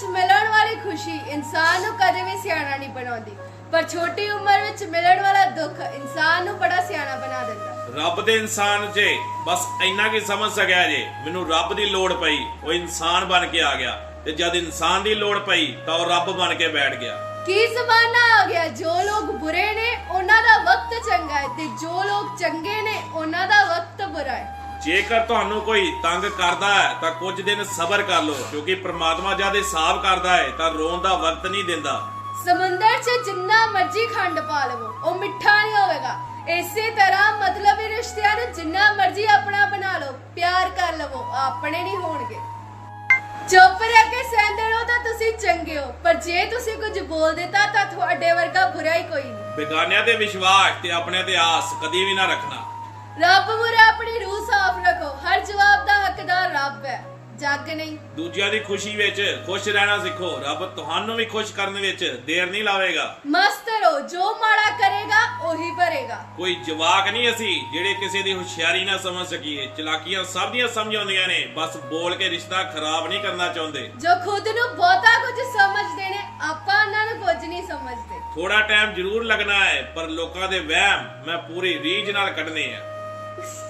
ਵਿੱਚ ਮਿਲਣ ਵਾਲੀ ਖੁਸ਼ੀ ਇਨਸਾਨ ਨੂੰ ਕਦੇ ਵੀ ਸਿਆਣਾ ਨਹੀਂ ਬਣਾਉਂਦੀ। ਪਰ ਛੋਟੀ ਉਮਰ ਵਿੱਚ ਮਿਲਣ ਵਾਲਾ ਦੁੱਖ ਇਨਸਾਨ ਨੂੰ ਬੜਾ ਸਿਆਣਾ ਬਣਾ ਦਿੰਦਾ। ਰੱਬ ਦੇ ਇਨਸਾਨ 'ਚ ਬਸ ਇੰਨਾ ਕੀ ਸਮਝ ਸਕਿਆ ਜੇ ਮੈਨੂੰ ਰੱਬ ਦੀ ਲੋੜ ਪਈ ਉਹ ਇਨਸਾਨ ਬਣ ਕੇ ਆ ਗਿਆ। ਤੇ ਜਦ ਇਨਸਾਨ ਦੀ ਲੋੜ ਪਈ ਤਾਂ ਉਹ ਰੱਬ ਬਣ ਕੇ ਬੈਠ ਗਿਆ। ਕੀ ਜ਼ਮਾਨਾ ਆ ਗਿਆ ਜੋ ਲੋਕ ਬੁਰੇ ਨੇ ਉਹਨਾਂ ਦਾ ਵਕਤ ਚੰਗਾ ਹੈ ਤੇ ਜੋ ਲੋਕ ਚੰਗੇ ਨੇ ਉਹਨਾਂ ਦਾ ਵਕਤ ਬੁਰਾ ਹੈ। ਜੇਕਰ ਤੁਹਾਨੂੰ ਕੋਈ ਤੰਗ ਕਰਦਾ ਹੈ ਤਾਂ ਕੁਝ ਦਿਨ ਸਬਰ ਕਰ ਲਓ ਕਿਉਂਕਿ ਪ੍ਰਮਾਤਮਾ ਜਦ ਹਿਸਾਬ ਕਰਦਾ ਹੈ ਤਾਂ ਰੋਣ ਦਾ ਵਕਤ ਨਹੀਂ ਦਿੰਦਾ। ਸਮੁੰਦਰ 'ਚ ਜਿੰਨਾ ਮਰਜ਼ੀ ਖੰਡ ਪਾ ਲਵੋ ਉਹ ਮਿੱਠਾ ਨਹੀਂ ਹੋਵੇਗਾ। ਇਸੇ ਤਰ੍ਹਾਂ ਮਤਲਬੀ ਰਿਸ਼ਤਿਆਂ ਨੂੰ ਜਿੰਨਾ ਮਰਜ਼ੀ ਆਪਣਾ ਬਣਾ ਲਓ ਪਿਆਰ ਕਰ ਲਵੋ ਆਪਣੇ ਨਹੀਂ ਹੋਣਗੇ। ਚੁੱਪ ਰਹਿ ਕੇ ਸਹਿੰਦੇ ਰਹੋ ਤਾਂ ਤੁਸੀਂ ਚੰਗੇ ਹੋ ਪਰ ਜੇ ਤੁਸੀਂ ਕੁਝ ਬੋਲ ਦਿੱਤਾ ਤਾਂ ਤੁਹਾਡੇ ਵਰਗਾ ਬੁਰਾ ਹੀ ਕੋਈ ਨਹੀਂ। ਬੇਗਾਨਿਆਂ ਤੇ ਵਿਸ਼ਵਾਸ ਤੇ ਆਪਣੇ ਤੇ ਆਸ ਕਦੀ ਵੀ ਨਾ ਰੱਖਣਾ। ਰੱਬ ਮੁਰੇ ਆਪਣੀ ਰੂਹ ਸਾਫ਼ ਰੱਖੋ। ਹਰ ਜਵਾਬ ਦਾ ਹੱਕਦਾਰ ਰੱਬ ਹੈ। ਜੱਗ ਨਹੀਂ। ਦੂਜਿਆਂ ਦੀ ਖੁਸ਼ੀ ਵਿੱਚ ਖੁਸ਼ ਰਹਿਣਾ ਸਿੱਖੋ। ਰੱਬ ਤੁਹਾਨੂੰ ਵੀ ਖੁਸ਼ ਕਰਨ ਵਿੱਚ ਦੇਰ ਨਹੀਂ ਲਾਵੇਗਾ। ਮਸਤ ਰਹੋ। ਜੋ ਮਾੜਾ ਕਰੇਗਾ ਉਹੀ ਭਰੇਗਾ। ਕੋਈ ਜਵਾਕ ਨਹੀਂ ਅਸੀਂ ਜਿਹੜੇ ਕਿਸੇ ਦੀ ਹੁਸ਼ਿਆਰੀ ਨਾ ਸਮਝ ਸਕੀਏ। ਚਲਾਕੀਆਂ ਸਭ ਦੀਆਂ ਸਮਝ ਆਉਂਦੀਆਂ ਨੇ। ਬਸ ਬੋਲ ਕੇ ਰਿਸ਼ਤਾ ਖਰਾਬ ਨਹੀਂ ਕਰਨਾ ਚਾਹੁੰਦੇ। ਜੋ ਖੁਦ ਨੂੰ ਬਹੁਤਾ ਕੁਝ ਸਮਝਦੇ ਨੇ ਆਪਾਂ ਉਹਨਾਂ ਨੂੰ ਕੁਝ ਨਹੀਂ ਸਮਝਦੇ। ਥੋੜਾ ਟਾਈਮ ਜ਼ਰੂਰ ਲੱਗਣਾ ਹੈ ਪਰ ਲੋਕਾਂ ਦੇ ਵਹਿਮ ਮੈਂ ਪੂਰੀ ਰੀਝ ਨਾਲ ਕੱਢਨੇ ਆ। Thanks.